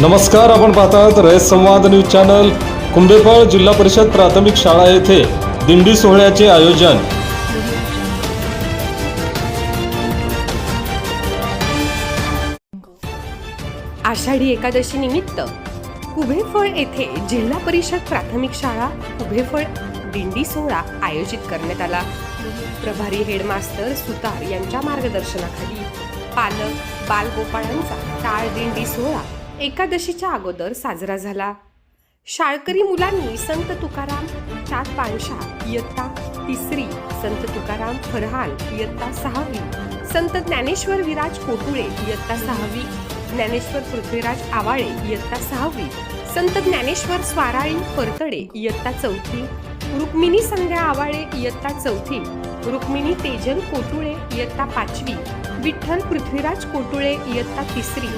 नमस्कार आपण पाहतात रयत संवाद न्यूज चॅनल. कुंभेफळ जिल्हा परिषद प्राथमिक शाळा येथे दिंडी सोहळ्याचे आयोजन. आषाढी एकादशी निमित्त कुभेफळ येथे जिल्हा परिषद प्राथमिक शाळा कुभेफळ दिंडी सोहळा आयोजित करण्यात आला. प्रभारी हेडमास्तर सुतार यांच्या मार्गदर्शनाखाली पालक बालगोपाळांचा टाळ दिंडी सोहळा एकादशीच्या अगोदर साजरा झाला. शाळकरी मुलांनी संत तुकाराम चार पांशा इयत्ता तिसरी संत तुकाराम फरहान इयत्ता सहावी संत ज्ञानेश्वर विराज कोटुळे इयत्ता सहावी ज्ञानेश्वर पृथ्वीराज आवाळे इयत्ता सहावी संत ज्ञानेश्वर स्वाराळी परतडे इयत्ता चौथी रुक्मिणी संध्या आवाळे इयत्ता चौथी रुक्मिणी तेजल कोटुळे इयत्ता पाचवी विठ्ठल पृथ्वीराज कोटुळे इयत्ता तिसरी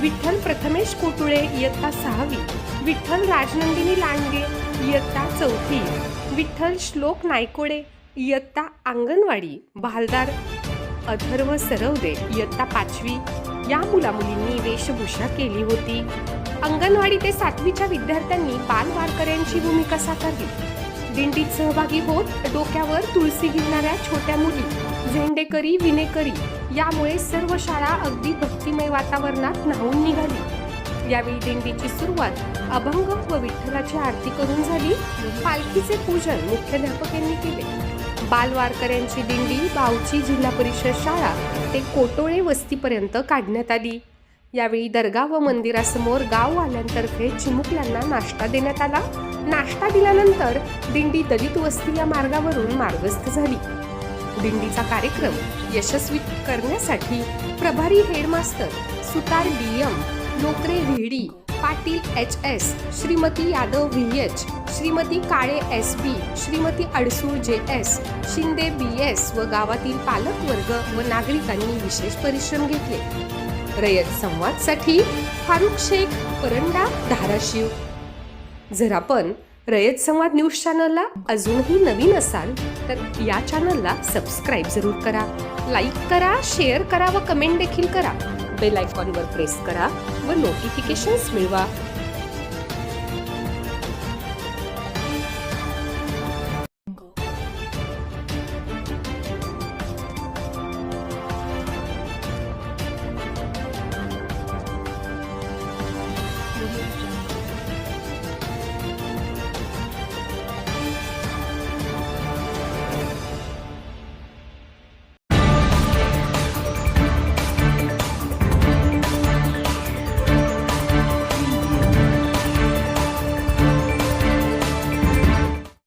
विठ्ठल प्रथमेश कोटुळे इयत्ता सहावी विठ्ठल राजनंदिनी लांडगे इयत्ता चौथी विठ्ठल श्लोक नायकोडे इयत्ता अंगणवाडी भालदार अथर्व सरवदे इयत्ता पाचवी या मुलामुलींनी वेशभूषा केली होती. अंगणवाडी ते सातवीच्या विद्यार्थ्यांनी बाल वारकऱ्यांची भूमिका साकारली. दिंडीत सहभागी होत डोक्यावर तुळशी घेणाऱ्या छोट्या मुली झेंडेकरी विनेकरी यामुळे सर्व शाळा अगदी भक्तिमय वातावरणात न्हावून निघाली. यावेळी दिंडीची सुरुवात अभंग व विठ्ठलाची आरती करून झाली. पालखीचे पूजन मुख्याध्यापकांनी केले. बालवारकऱ्यांची दिंडी बावची जिल्हा परिषद शाळा ते कोटोळे वस्तीपर्यंत काढण्यात आली. यावेळी दर्गा व मंदिरासमोर गाववाल्यांतर्फे चिमुकल्यांना नाश्ता देण्यात आला. नाश्ता दिल्यानंतर दिंडी दलित वस्ती या मार्गावरून मार्गस्थ झाली. दिंडीचा कार्यक्रम यशस्वी करण्यासाठी प्रभारी headmaster Sutar D M Nokare V D Patil H S Shrimati Yadav V H Shrimati Kale S B Shrimati Adsul J S Shinde बी एस व गावातील पालक वर्ग व नागरिकांनी विशेष परिश्रम घेतले. रयत संवादसाठी फारुख शेख परंडा धाराशिव. जर आपण रयत संवाद न्यूज चॅनलला अजूनही नवीन असाल तर या चॅनलला सबस्क्राईब जरूर करा लाईक करा शेअर करा व कमेंट देखील करा. बेल आयकॉनवर प्रेस करा व नोटिफिकेशन्स मिळवा.